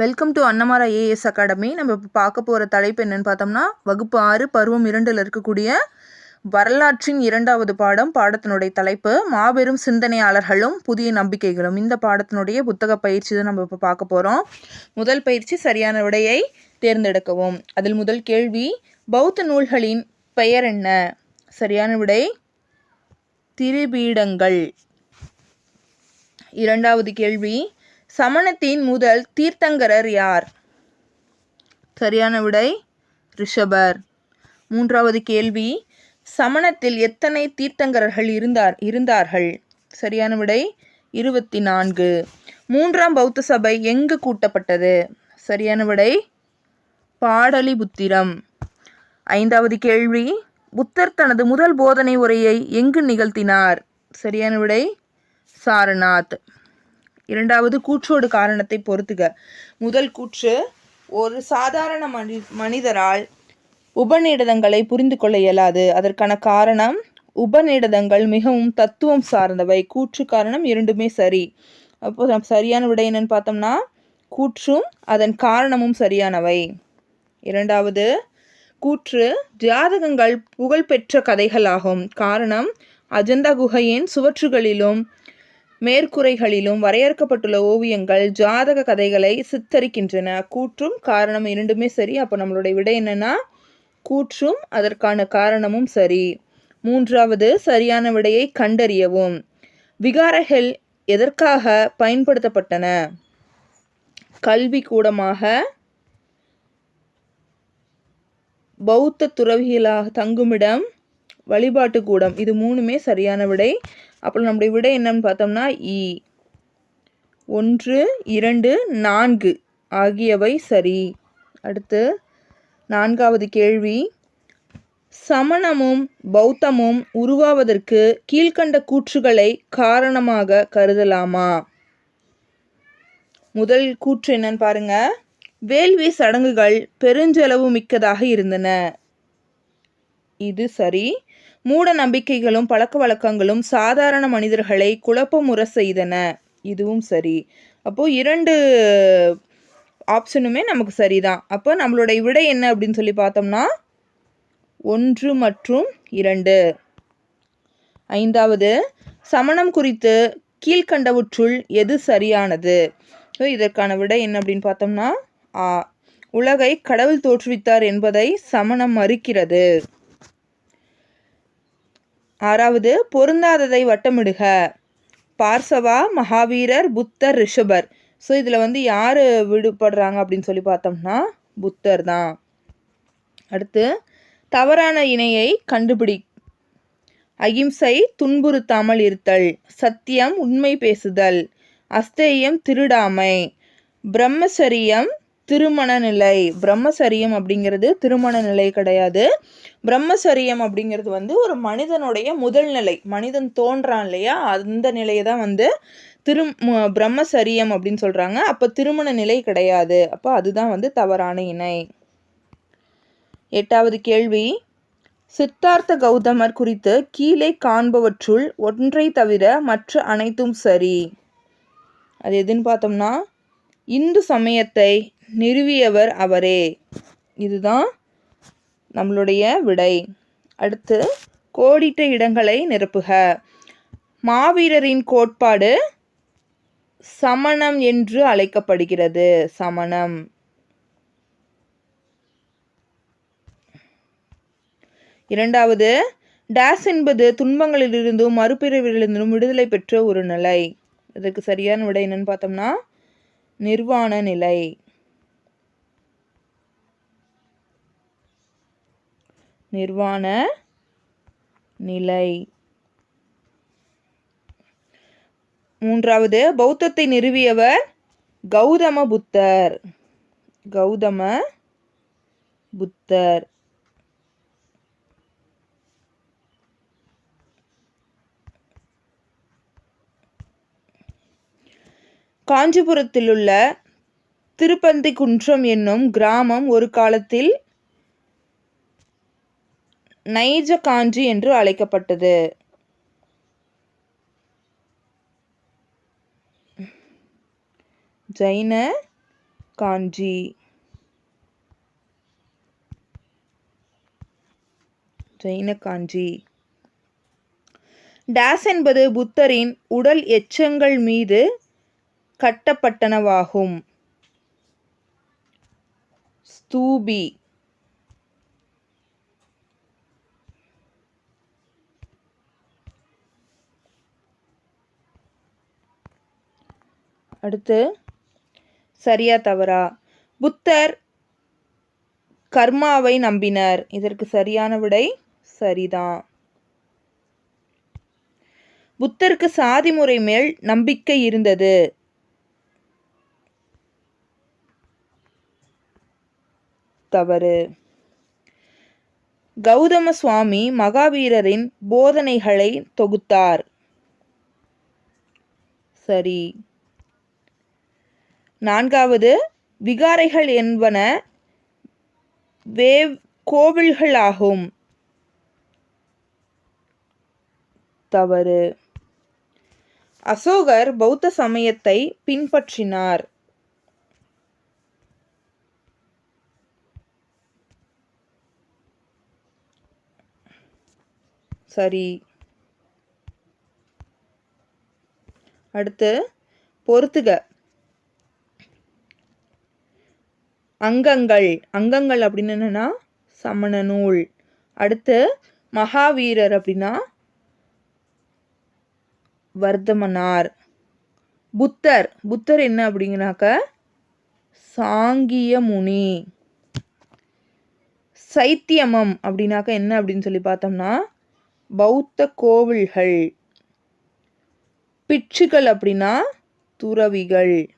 Welcome to Annamara A S academy நம்ம இப்போ பார்க்க போகிற தலைப்பு என்னென்னு பார்த்தோம்னா வகுப்பு ஆறு பருவம் இரண்டில் இருக்கக்கூடிய வரலாற்றின் இரண்டாவது பாடம் பாடத்தினுடைய தலைப்பு மாபெரும் சிந்தனையாளர்களும் புதிய நம்பிக்கைகளும். இந்த பாடத்தினுடைய புத்தக பயிற்சி தான் நம்ம இப்போ பார்க்க போகிறோம் முதல் பயிற்சி சரியான விடையை தேர்ந்தெடுக்கவும். அதில் முதல் கேள்வி பௌத்த நூல்களின் பெயர் என்ன? சரியான விடை திரிபீடங்கள். இரண்டாவது கேள்வி சமணத்தின் முதல் தீர்த்தங்கரர் யார்? சரியான விடை ரிஷபர். மூன்றாவது கேள்வி சமணத்தில் எத்தனை தீர்த்தங்கரர்கள் இருந்தார் இருந்தார்கள்? சரியான விடை இருபத்தி நான்கு மூன்றாம் பௌத்த சபை எங்கு கூட்டப்பட்டது? சரியான விடை பாடலிபுத்திரம். ஐந்தாவது கேள்வி புத்தர் தனது முதல் போதனை உரையை எங்கு நிகழ்த்தினார்? சரியான விடை சாரநாத். இரண்டாவது கூற்றோடு காரணத்தை பொறுத்துக. முதல் கூற்று ஒரு சாதாரண மனி மனிதரால் உபநிடதங்களை புரிந்து கொள்ள இயலாது. அதற்கான காரணம் உபநிடதங்கள் மிகவும் தத்துவம் சார்ந்தவை. கூற்று காரணம் இரண்டுமே சரி. அப்போ சரியான விடை என்னன்னு பார்த்தோம்னா கூற்றும் அதன் காரணமும் சரியானவை. இரண்டாவது கூற்று ஜாதகங்கள் புகழ்பெற்ற கதைகளாகும். காரணம் அஜந்தா குகையின் சுவற்றுகளிலும் மேற்கூரைகளிலும் வரையறுக்கப்பட்டுள்ள ஓவியங்கள் ஜாதக கதைகளை சித்தரிக்கின்றன. கூற்றும் காரணம் இரண்டுமே சரி. அப்போ நம்மளுடைய விடை என்னன்னா கூற்றும் அதற்கான காரணமும் சரி. மூன்றாவது சரியான விடையை கண்டறியவும். விகாரங்கள் எதற்காக பயன்படுத்தப்பட்டன? கல்வி கூடமாக பௌத்த துறவிகளாக தங்குமிடம் வழிபாட்டு கூடம். இது மூணுமே சரியான விடை. அப்புறம் நம்முடைய விடை என்னன்னு பார்த்தோம்னா இ. ஒன்று இரண்டு நான்கு. ஆகியவை சரி. அடுத்து நான்காவது கேள்வி. சமணமும் பௌத்தமும் உருவாவதற்கு கீழ்கண்ட கூற்றுகளை காரணமாக கருதலாமா? முதல் கூற்று என்னன்னு பாருங்க. வேள்வி சடங்குகள் பெருஞ்செலவு மிக்கதாக இருந்தன. இது சரி. மூட நம்பிக்கைகளும் பழக்க வழக்கங்களும் சாதாரண மனிதர்களை குழப்பமுற செய்தன. இதுவும் சரி. அப்போது இரண்டு ஆப்ஷனுமே நமக்கு சரிதான். அப்போ நம்மளுடைய விடை என்ன அப்படின்னு சொல்லி பார்த்தோம்னா ஒன்று மற்றும் இரண்டு. ஐந்தாவது சமணம் குறித்து கீழ்கண்டவற்றுள் எது சரியானது? ஸோ இதற்கான விடை என்ன அப்படின்னு பார்த்தோம்னா ஆ. உலகை கடவுள் தோற்றுவித்தார் என்பதை சமணம் மறுக்கிறது. ஆறாவது பொருந்தாததை வட்டமிடுக. பார்சவா மகாவீரர் புத்தர் ரிஷபர். ஸோ இதில் வந்து யார் விடுபடுறாங்க அப்படின்னு சொல்லி பார்த்தோம்னா புத்தர் தான். அடுத்து தவறான இணையை கண்டுபிடி. அகிம்சை துன்புறுத்தாமல் இருத்தல். சத்தியம் உண்மை பேசுதல். அஸ்தேயம் திருடாமை. பிரம்மச்சரியம் திருமண நிலை பிரம்மசரியம் அப்படிங்கிறது திருமண நிலை கிடையாது. பிரம்மசரியம் அப்படிங்கிறது வந்து ஒரு மனிதனுடைய முதல் நிலை. மனிதன் தோன்றான் இல்லையா? அந்த நிலையை தான் வந்து திரு பிரம்மசரியம் அப்படின்னு சொல்கிறாங்க அப்போ திருமண நிலை கிடையாது. அப்போ அதுதான் வந்து தவறான இணை. எட்டாவது கேள்வி. சித்தார்த்த கௌதமர் குறித்து கீழே காண்பவற்றுள் ஒன்றை தவிர மற்ற அனைத்தும் சரி. அது எதுன்னு பார்த்தோம்னா இந்து சமயத்தை நிறுவியவர் அவரே. இதுதான் நம்மளுடைய விடை. அடுத்து கோடிட்ட இடங்களை நிரப்புக. மாவீரரின் கோட்பாடு சமணம் என்று அழைக்கப்படுகிறது. சமணம். இரண்டாவது டேஸ் என்பது துன்பங்களிலிருந்தும் மறுபிறவிலிருந்தும் விடுதலை பெற்ற ஒரு நிலை. இதற்கு சரியான விடை என்னன்னு பார்த்தோம்னா நிர்வாண நிலை. நிர்வாண நிலை. மூன்றாவது பௌத்தத்தை நிறுவியவர் கௌதம புத்தர். கௌதம புத்தர். காஞ்சிபுரத்திலுள்ள திருப்பந்திக்குன்றம் என்னும் கிராமம் ஒரு காலத்தில் நைஜ காஞ்சி என்று அழைக்கப்பட்டது. ஜைன காஞ்சி ஜைன காஞ்சி டேஸ் என்பது புத்தரின் உடல் எச்சங்கள் மீது கட்டப்பட்டனவாகும். ஸ்தூபி. அடுத்து சரியா தவறா? புத்தர் கர்மாவை நம்பினர். இதற்கு சரியான விடை சரிதான் புத்தருக்கு சாதி முறை மேல் நம்பிக்கை இருந்தது. தவறு. கௌதம சுவாமி மகாவீரரின் போதனைகளை தொகுத்தார். சரி. நான்காவது விகாரைகள் என்பன வேவ் கோவில்களாகும். தவறு. அசோகர் பௌத்த சமயத்தை பின்பற்றினார். சரி. அடுத்து பொறுத்துக அங்கங்கள். அங்கங்கள் அப்படின்னு என்னென்னா சமண நூல். அடுத்து மகாவீரர் அப்படின்னா வர்தமனார். புத்தர். புத்தர் என்ன அப்படிங்கனாக்க சாங்கிய முனி. சைத்தியமம் அப்படின்னாக்க என்ன அப்படின்னு சொல்லி பார்த்தோம்னா பௌத்த கோவில்கள். பிட்சுகள் அப்படின்னா துறவிகள்.